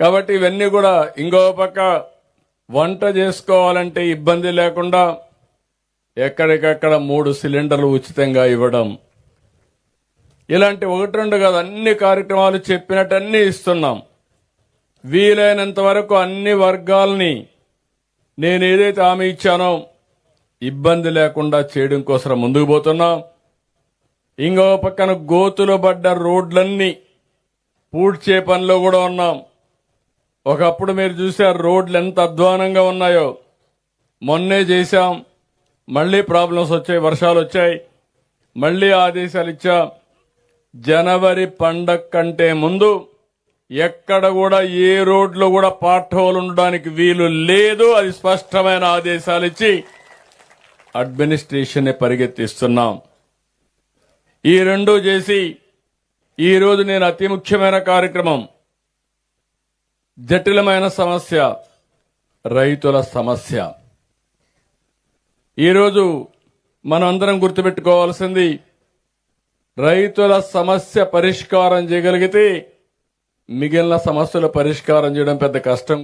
కాబట్టి ఇవన్నీ కూడా ఇంకో పక్క వంట చేసుకోవాలంటే ఇబ్బంది లేకుండా ఎక్కడికక్కడ మూడు సిలిండర్లు ఉచితంగా ఇవ్వడం. ఇలాంటి ఒకటి రెండు కాదు అన్ని కార్యక్రమాలు చెప్పినట్టన్నీ ఇస్తున్నాం. వీలైనంత వరకు అన్ని వర్గాల్ని నేను ఏదైతే హామీ ఇచ్చానో ఇబ్బంది లేకుండా చేయడం కోసం ముందుకు పోతున్నాం. ఇంకో పక్కన గోతులు పడ్డ రోడ్లన్నీ పూడ్చే పనిలో కూడా ఉన్నాం. ఒకప్పుడు మీరు చూసారు రోడ్లు ఎంత అధ్వానంగా ఉన్నాయో. మొన్నే చేశాం. మళ్ళీ ప్రాబ్లమ్స్ వచ్చాయి వర్షాలు వచ్చాయి. మళ్ళీ ఆదేశాలు ఇచ్చాం. జనవరి పండగ కంటే ముందు ఎక్కడ కూడా ఏ రోడ్లు కూడా పార్ట్ హోల్ ఉండడానికి వీలు లేదు. అది స్పష్టమైన ఆదేశాలు ఇచ్చి అడ్మినిస్ట్రేషన్ పరిగెత్తిస్తున్నాం. ఈ రెండు చేసి ఈ రోజు నేను అతి ముఖ్యమైన కార్యక్రమం జటిలమైన సమస్య రైతుల సమస్య. ఈరోజు మనం అందరం గుర్తుపెట్టుకోవాల్సింది రైతుల సమస్య పరిష్కారం చేయగలిగితే మిగిలిన సమస్యల పరిష్కారం చేయడం పెద్ద కష్టం.